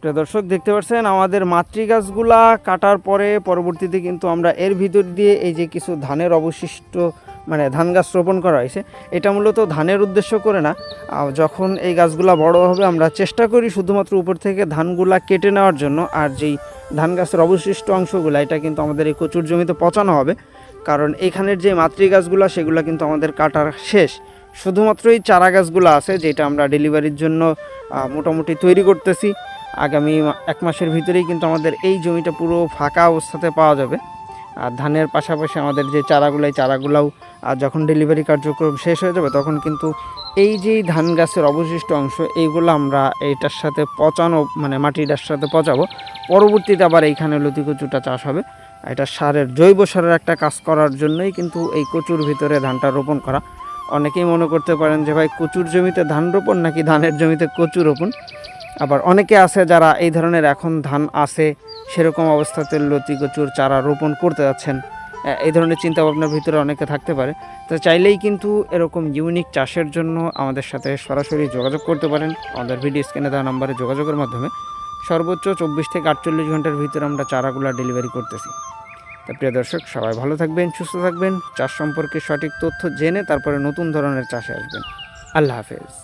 প্রিয় দর্শক, দেখতে পাচ্ছেন আমাদের মাতৃ গাছগুলা কাটার পরে পরবর্তীতে কিন্তু আমরা এর ভিতর দিয়ে এই যে কিছু ধানের অবশিষ্ট মানে ধান গাছ রোপণ করা হয়েছে, এটা মূলত ধানের উদ্দেশ্য করে না। যখন এই গাছগুলা বড় হবে, আমরা চেষ্টা করি শুধুমাত্র উপর থেকে ধানগুলা কেটে নেওয়ার জন্য, আর যেই ধান গাছের অবশিষ্ট অংশগুলো, এটা কিন্তু আমাদের এই কচুর জমিতে পচানো হবে। কারণ এখানের যে মাতৃ গাছগুলো সেগুলো কিন্তু আমাদের কাটার শেষ। শুধুমাত্র এই চারা গাছগুলো আছে, যেটা আমরা ডেলিভারির জন্য মোটামুটি তৈরি করতেছি। আগামী এক মাসের ভিতরেই কিন্তু আমাদের এই জমিটা পুরো ফাঁকা অবস্থাতে পাওয়া যাবে। আর ধানের পাশাপাশি আমাদের যে চারাগুলো, এই চারাগুলাও, আর যখন ডেলিভারি কার্যক্রম শেষ হয়ে যাবে, তখন কিন্তু এই যে ধান গাছের অবশিষ্ট অংশ, এইগুলো আমরা এইটার সাথে পচানো মানে মাটিটার সাথে পচাবো। পরবর্তীতে আবার এইখানে লতি কচুটা চাষ হবে। এটা সারের জৈব সারের একটা কাজ করার জন্যই কিন্তু এই কচুর ভিতরে ধানটা রোপণ করা। অনেকেই মনে করতে পারেন যে, ভাই, কচুর জমিতে ধান রোপণ নাকি ধানের জমিতে কচু রোপণ? আবার অনেকে আছে যারা এই ধরনের এখন ধান আছে, সেরকম অবস্থাতে লতি, কচুর চারা রোপণ করতে যাচ্ছেন। এই ধরনের চিন্তা ভাবনার ভিতরে অনেকে থাকতে পারে। তো চাইলেই কিন্তু এরকম ইউনিক চাষের জন্য আমাদের সাথে সরাসরি যোগাযোগ করতে পারেন। আমাদের ভিডিও স্ক্রিনে দেওয়া নাম্বারে যোগাযোগের মাধ্যমে। সর্বোচ্চ চব্বিশ থেকে আটচল্লিশ ঘণ্টার ভিতরে আমরা চারাগুলো ডেলিভারি করতেছি। তা প্রিয় দর্শক, সবাই ভালো থাকবেন, সুস্থ থাকবেন। চাষ সম্পর্কে সঠিক তথ্য জেনে তারপরে নতুন ধরনের চাষে আসবেন। আল্লাহ হাফেজ।